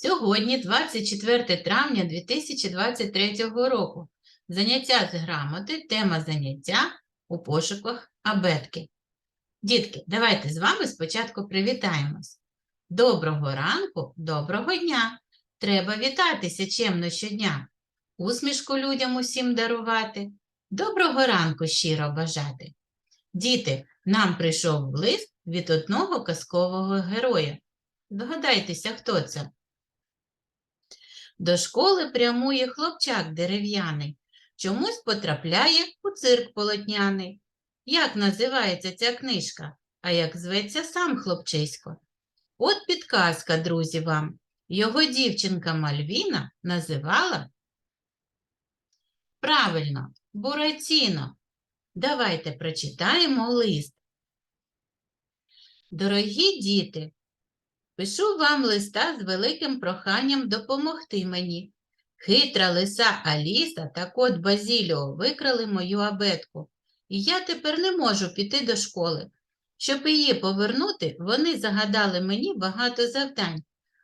Сьогодні, 24 травня 2023 року. Заняття з грамоти, тема заняття у пошуках абетки. Дітки, давайте з вами спочатку привітаємось. Доброго ранку, доброго дня! Треба вітатися чемно щодня, усмішку людям усім дарувати, доброго ранку щиро бажати. Діти, нам прийшов лист від одного казкового героя. Догадайтеся, хто це? До школи прямує хлопчак дерев'яний, чомусь потрапляє у цирк полотняний. Як називається ця книжка, а як зветься сам хлопчисько? От підказка, друзі, вам. Його дівчинка Мальвіна називала правильно, Буратіно. Давайте прочитаємо лист. Дорогі діти, Пишу вам листа з великим проханням допомогти мені. Хитра лиса Аліса та кот Базіліо викрали мою абетку, і я тепер не можу піти до школи. Щоб її повернути, вони загадали мені багато завдань,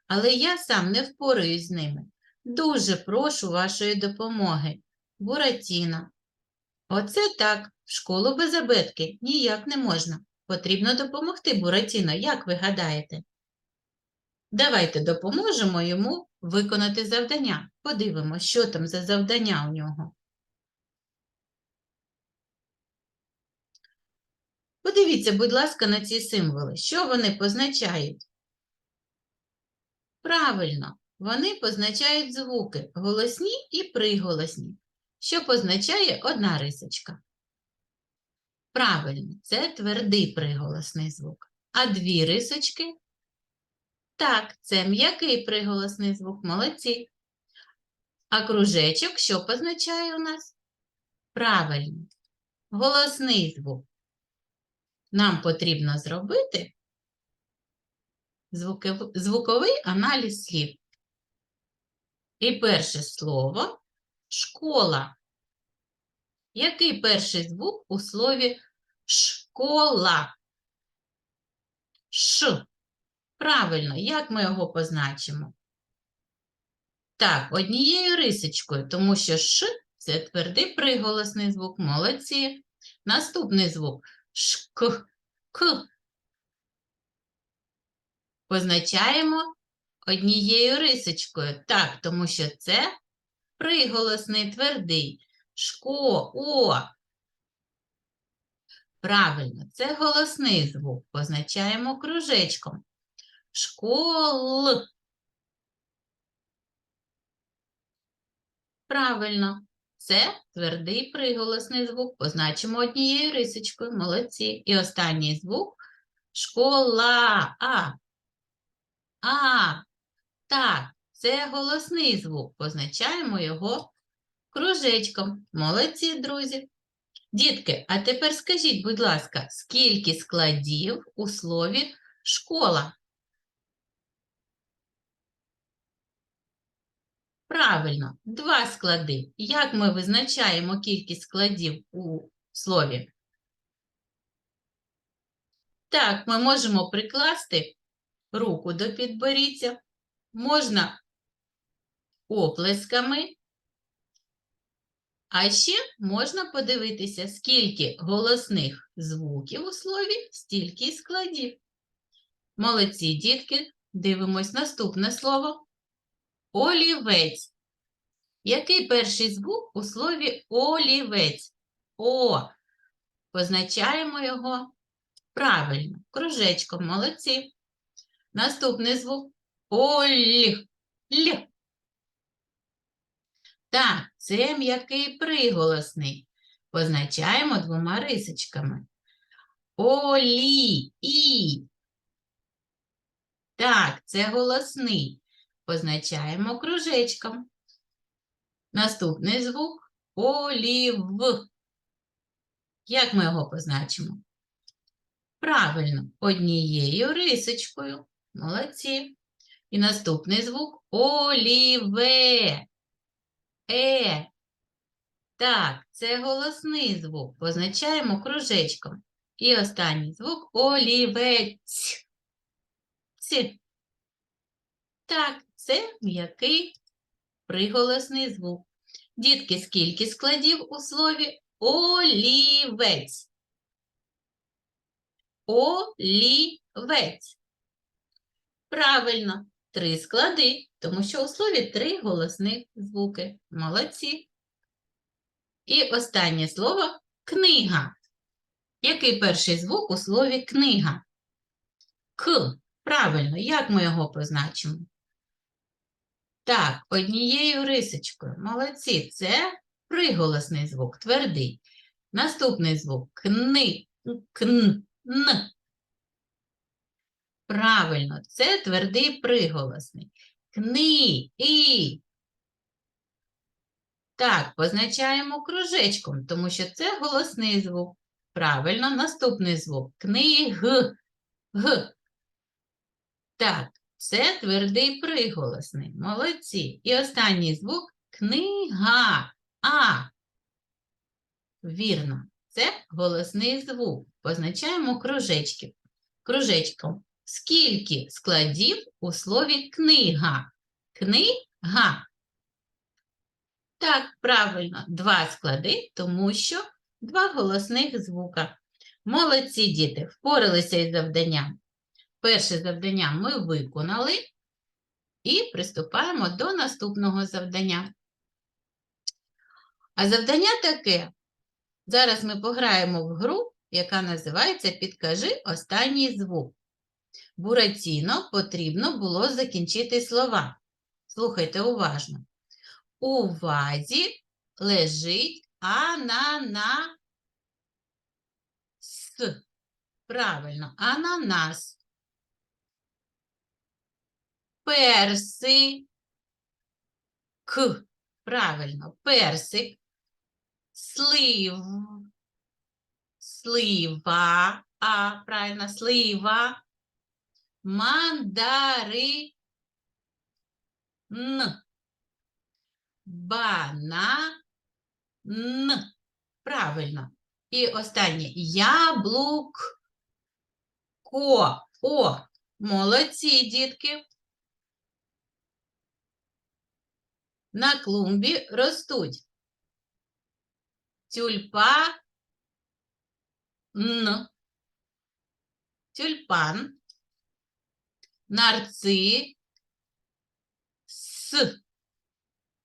але я сам не впораюсь з ними. Дуже прошу вашої допомоги. Буратіно. Оце так, в школу без абетки ніяк не можна. Потрібно допомогти Буратіно, як ви гадаєте? Давайте допоможемо йому виконати завдання. Подивимось, що там за завдання у нього. Подивіться, будь ласка, на ці символи. Що вони позначають? Правильно, вони позначають звуки голосні і приголосні, що позначає одна рисочка. Правильно, це твердий приголосний звук. А дві рисочки так, це м'який приголосний звук, молодці. А кружечок що позначає у нас? Правильно, голосний звук. Нам потрібно зробити звуковий аналіз слів. І перше слово школа. Який перший звук у слові школа? Ш. Правильно, як ми його позначимо? Так, однією рисочкою, тому що Ш це твердий приголосний звук. Молодці. Наступний звук шк, к. Позначаємо однією рисочкою. Так, тому що це приголосний твердий. Шко, о. Правильно, це голосний звук. Позначаємо кружечком. Школ. Правильно. Це твердий приголосний звук. Позначимо однією рисочкою. Молодці. І останній звук школа. А. А. Так, це голосний звук. Позначаємо його кружечком. Молодці, друзі. Дітки, а тепер скажіть, будь ласка, скільки складів у слові школа? Правильно, два склади. Як ми визначаємо кількість складів у слові? Так, ми можемо прикласти руку до підборіддя, можна оплесками, а ще можна подивитися, скільки голосних звуків у слові, стільки й складів. Молодці, дітки, дивимось наступне слово. Олівець. Який перший звук у слові олівець? О. Позначаємо його правильно, кружечком, молодці. Наступний звук оль. Л. Так, це м'який приголосний. Позначаємо двома рисочками. Олі. І. Так, це голосний позначаємо кружечком. Наступний звук олів. Як ми його позначимо? Правильно, однією рисочкою. Молодці. І наступний звук оліве. Е. Так, це голосний звук. Позначаємо кружечком. І останній звук олівець. Ці. Так, це м'який приголосний звук. Дітки, скільки складів у слові олівець? Олівець. Правильно, три склади, тому що у слові три голосних звуки. Молодці. І останнє слово книга. Який перший звук у слові книга? К. Правильно, як ми його позначимо? Так, однією рисочкою. Молодці, це приголосний звук, твердий. Наступний звук кни, кн, н. Правильно, це твердий приголосний. Кни, і. Так, позначаємо кружечком, тому що це голосний звук. Правильно, наступний звук. Книг, г. Так, це твердий приголосний. Молодці. І останній звук книга. А. Вірно, це голосний звук. Позначаємо кружечки. Кружечком. Скільки складів у слові книга? Книга. Так, правильно, два склади, тому що два голосних звука. Молодці діти, впоралися із завданням. Перше завдання ми виконали і приступаємо до наступного завдання. А завдання таке. Зараз ми пограємо в гру, яка називається Підкажи останній звук. Буратіно потрібно було закінчити слова. Слухайте уважно. У вазі лежить ананас. Правильно, ананас. Перси. К. Правильно, персик. Слив. Слива. А, правильно, слива. Мандари. Н. Бана. Н. Правильно. І останнє яблук. Ко. О. Молодці, дітки. На клумбі ростуть тюльпа, н, тюльпан, нарци, с.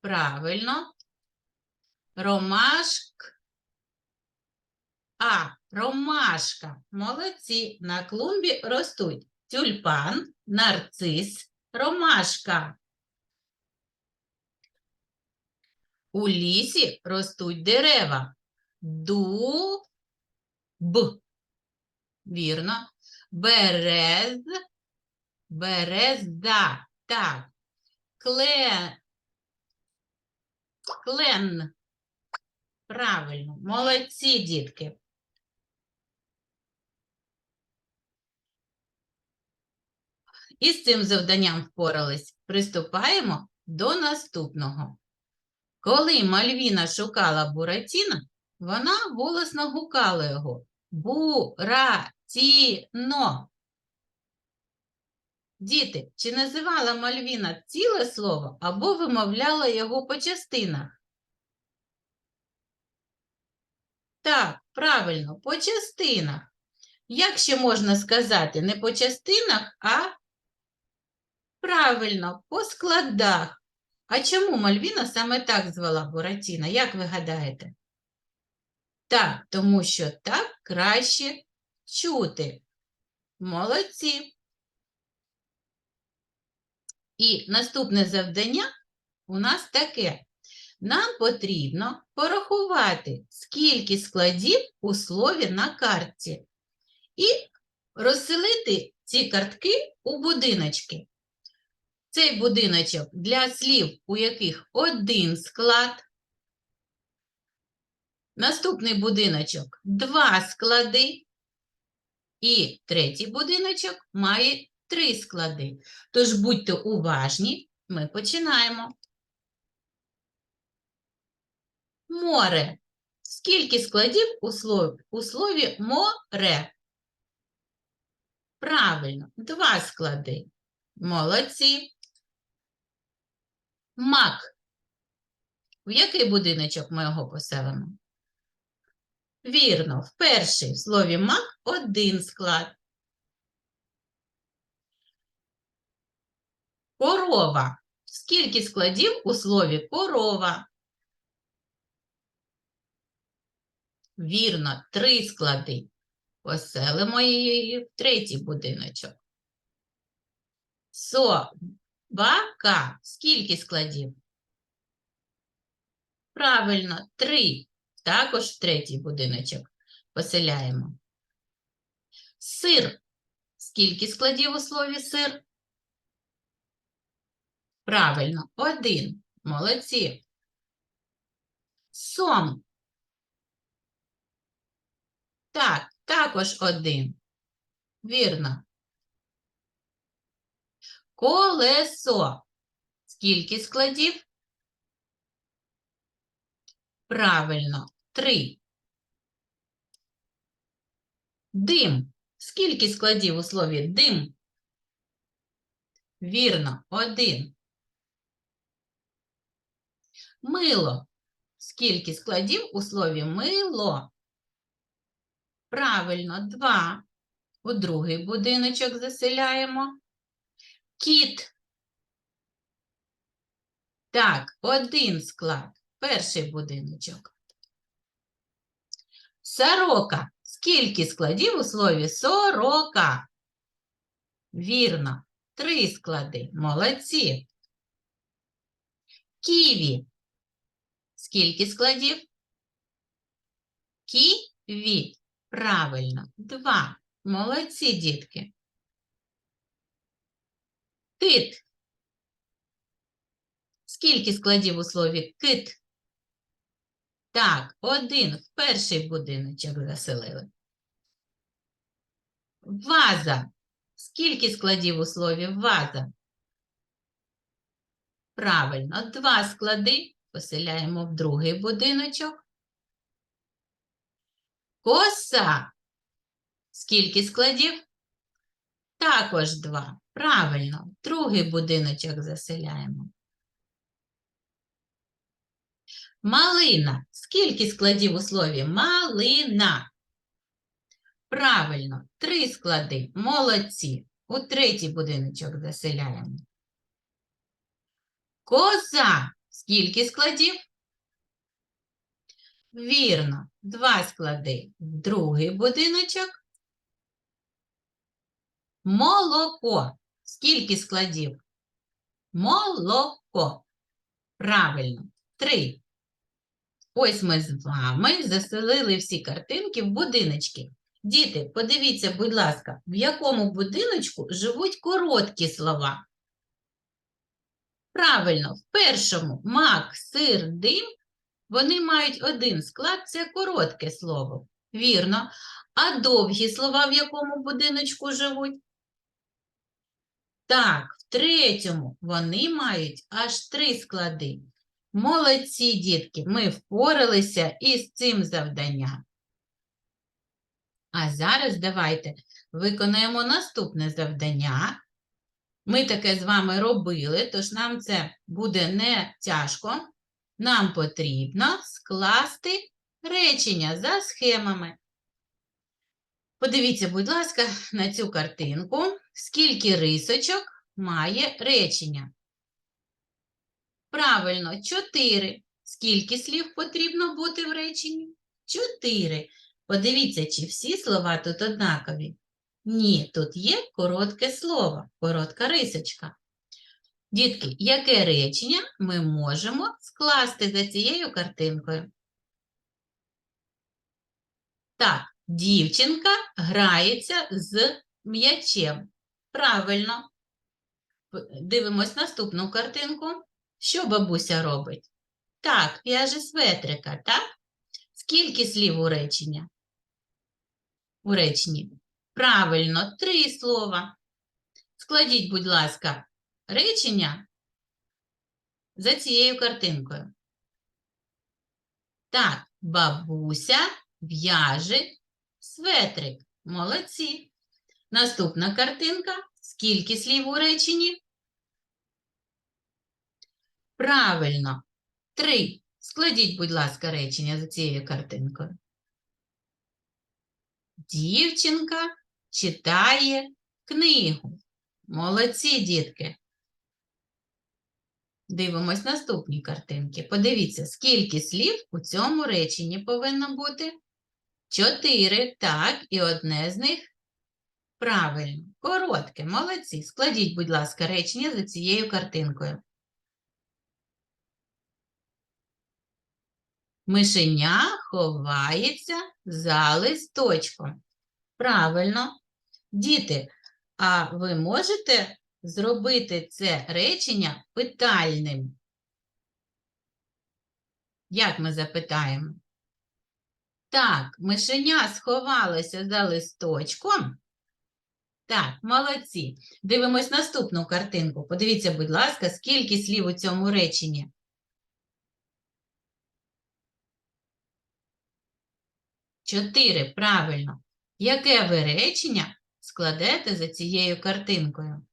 Правильно. Ромашк. А, ромашка. Молодці. На клумбі ростуть тюльпан, нарцис, ромашка. У лісі ростуть дерева. Дуб. Вірно. Берез. Береза. Так. Клен. Клен. Правильно. Молодці, дітки. І з цим завданням впорались. Приступаємо до наступного. Коли Мальвіна шукала Буратіна, вона голосно гукала його Буратіно. Діти, чи називала Мальвіна ціле слово або вимовляла його по частинах? Так, правильно, по частинах. Як ще можна сказати, не по частинах, а правильно, по складах. А чому Мальвіна саме так звала Буратіна? Як ви гадаєте? Так, тому що так краще чути. Молодці. І наступне завдання у нас таке. Нам потрібно порахувати, скільки складів у слові на картці, і розселити ці картки у будиночки. Цей будиночок для слів, у яких один склад. Наступний будиночок два склади. І третій будиночок має три склади. Тож будьте уважні, ми починаємо. Море. Скільки складів у слові, у слові море? Правильно, два склади. Молодці. Мак. В який будиночок ми його поселимо? Вірно, в перший в слові мак один склад. Корова. Скільки складів у слові корова? Вірно, три склади. Поселимо її в третій будиночок. Собака. Скільки складів? Правильно, три. Також третій будиночок поселяємо. Сир. Скільки складів у слові сир? Правильно, один. Молодці. Сом. Так, також один. Вірно. Колесо. Скільки складів? Правильно, три. Дим. Скільки складів у слові дим? Вірно, один. Мило. Скільки складів у слові мило? Правильно, два. У другий будиночок заселяємо. Кіт. Так, один склад. Перший будиночок. Сорока. Скільки складів у слові сорока? Вірно, три склади. Молодці. Ківі. Скільки складів? Ківі. Правильно, два. Молодці, дітки. Кит. Скільки складів у слові кит? Так, один в перший будиночок заселили. Ваза. Скільки складів у слові ваза? Правильно, два склади поселяємо в другий будиночок. Коса. Скільки складів? Також два. Правильно, другий будиночок заселяємо. Малина. Скільки складів у слові малина? Правильно, три склади. Молодці. У третій будиночок заселяємо. Коза. Скільки складів? Вірно, два склади. Другий будиночок. Молоко. Скільки складів? Молоко. Правильно, три. Ось ми з вами заселили всі картинки в будиночки. Діти, подивіться, будь ласка, в якому будиночку живуть короткі слова. Правильно, в першому мак, сир, дим, вони мають один склад це коротке слово. Вірно. А довгі слова в якому будиночку живуть? Так, в третьому вони мають аж три склади. Молодці, дітки, ми впоралися із цим завданням. А зараз давайте виконаємо наступне завдання. Ми таке з вами робили, тож нам це буде не тяжко. Нам потрібно скласти речення за схемами. Подивіться, будь ласка, на цю картинку, скільки рисочок має речення. Правильно, 4. Скільки слів потрібно бути в реченні? 4. Подивіться, чи всі слова тут однакові. Ні, тут є коротке слово, коротка рисочка. Дітки, яке речення ми можемо скласти за цією картинкою? Так, дівчинка грається з м'ячем. Правильно. Дивимось наступну картинку. Що бабуся робить? Так, в'яже светрика, так? Скільки слів у речення? У реченні? Правильно, три слова. Складіть, будь ласка, речення за цією картинкою. Так, бабуся в'яже светрик. Молодці. Наступна картинка. Скільки слів у реченні? Правильно. Три. Складіть, будь ласка, речення за цією картинкою. Дівчинка читає книгу. Молодці, дітки. Дивимось наступні картинки. Подивіться, скільки слів у цьому реченні повинно бути? Чотири, так, і одне з них правильно. Коротке, молодці. Складіть, будь ласка, речення за цією картинкою. Мишеня ховається за листочком. Правильно. Діти, а ви можете зробити це речення питальним? Як ми запитаємо? Так, мишеня сховалося за листочком. Так, молодці. Дивимось наступну картинку. Подивіться, будь ласка, скільки слів у цьому реченні. Чотири, правильно. Яке ви речення складете за цією картинкою?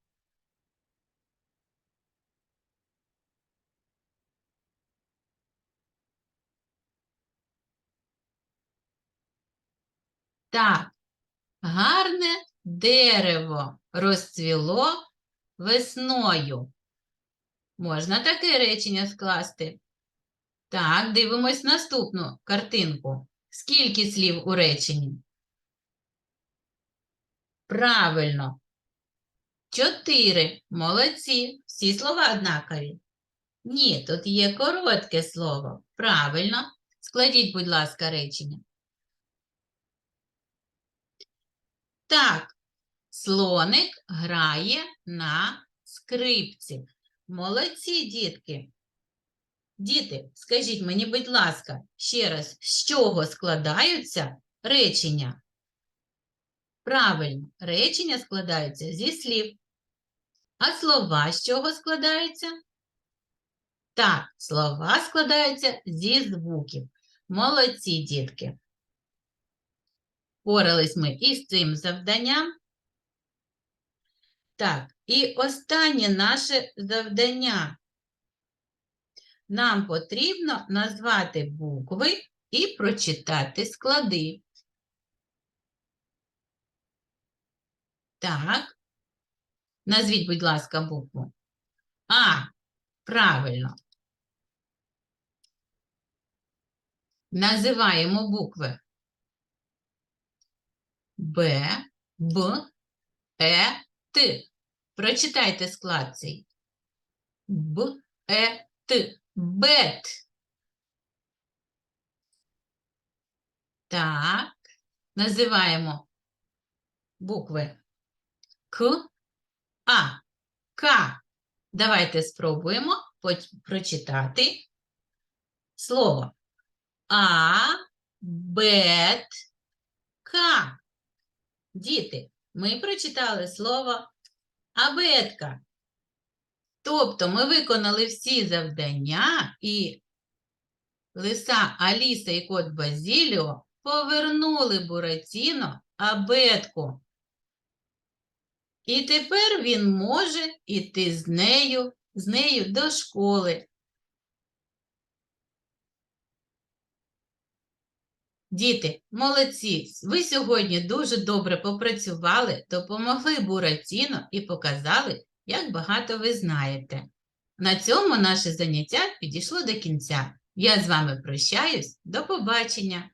Так, гарне дерево розцвіло весною. Можна таке речення скласти? Так, дивимось наступну картинку. Скільки слів у реченні? Правильно. Чотири. Молодці. Всі слова однакові. Ні, тут є коротке слово. Правильно. Складіть, будь ласка, речення. Так, слоник грає на скрипці. Молодці, дітки. Діти, скажіть мені, будь ласка, ще раз, з чого складаються речення? Правильно, речення складаються зі слів. А слова з чого складаються? Так, слова складаються зі звуків. Молодці, дітки. Порались ми із цим завданням. Так, і останнє наше завдання. Нам потрібно назвати букви і прочитати склади. Так. Назвіть, будь ласка, букву. А, правильно. Називаємо букви Б, Б, Е, Т. Прочитайте склад цей. Б, Е, Т. Бет. Так. Називаємо букви К, А, К. Давайте спробуємо прочитати слово А, Бет, К. Діти, ми прочитали слово абетка. Тобто ми виконали всі завдання і лиса Аліса і кот Базіліо повернули Буратіно абетку. І тепер він може іти з нею, з нею до школи. Діти, молодці! Ви сьогодні дуже добре попрацювали, допомогли Буратіно і показали, як багато ви знаєте. На цьому наше заняття підійшло до кінця. Я з вами прощаюсь. До побачення!